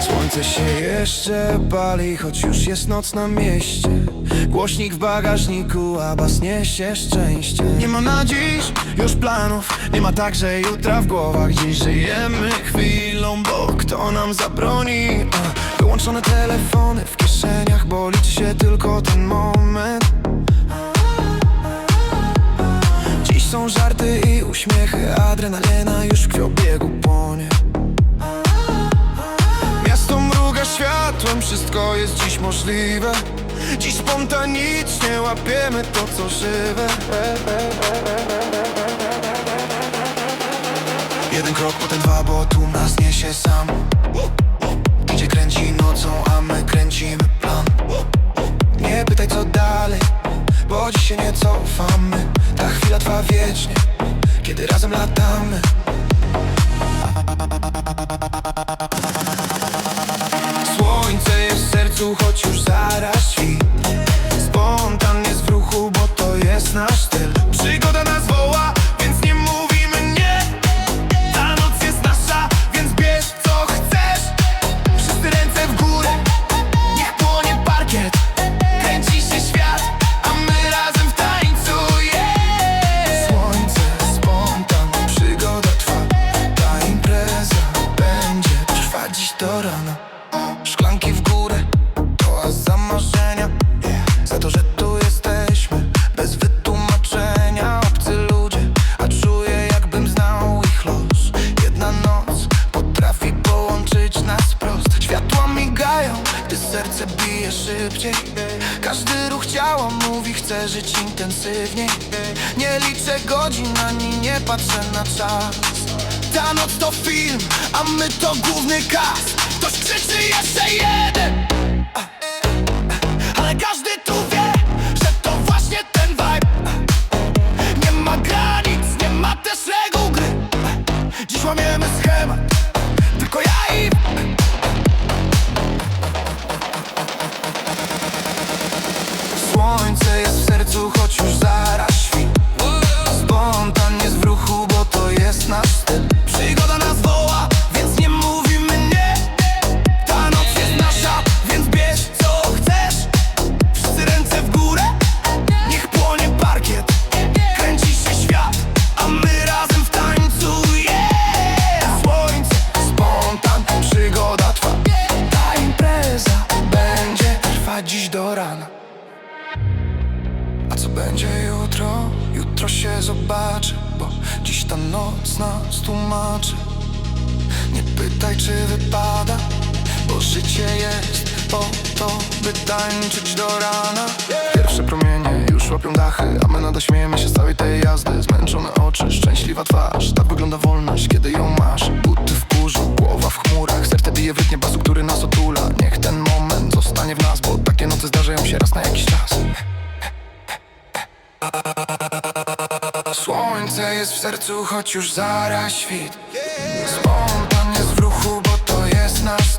Słońce się jeszcze pali, choć już jest noc na mieście. Głośnik w bagażniku, a bas niesie szczęście. Nie ma na dziś już planów, nie ma także jutra w głowach. Dziś żyjemy chwilą, bo kto nam zabroni? A, Wyłączone telefony w kieszeniach, bo liczy się tylko ten moment. Dziś są żarty i uśmiechy, adrenalina już w krwiobiegu płonie. Miasto mruga światłem, wszystko jest dziś możliwe. Dziś spontanicznie łapiemy to, co żywe. Jeden krok, potem dwa, bo tu nas niesie sam dziś się nie cofamy Ta chwila trwa wiecznie, kiedy razem latamy. Słońce jest w sercu, choć już zaraz szybciej. Każdy ruch ciała mówi, chcę żyć intensywniej. Nie liczę godzin, ani nie patrzę na czas. Ta noc to film, a my to główny cast Ktoś krzyczy jeszcze jeden! Ale każdy rana a co będzie jutro? Jutro się zobaczy Bo dziś ta noc nas tłumaczy. Nie pytaj czy wypada Bo życie jest po to, by tańczyć do rana. Pierwsze promienie już łapią dachy A my nadal śmiejemy się z całej tej jazdy. Zmęczone oczy, szczęśliwa twarz. Tak wygląda wolność, kiedy ją masz. Buty w kurzu, głowa w chmurach Słońce jest w sercu, choć już zaraz świt. Spontan jest w ruchu, bo to jest nasz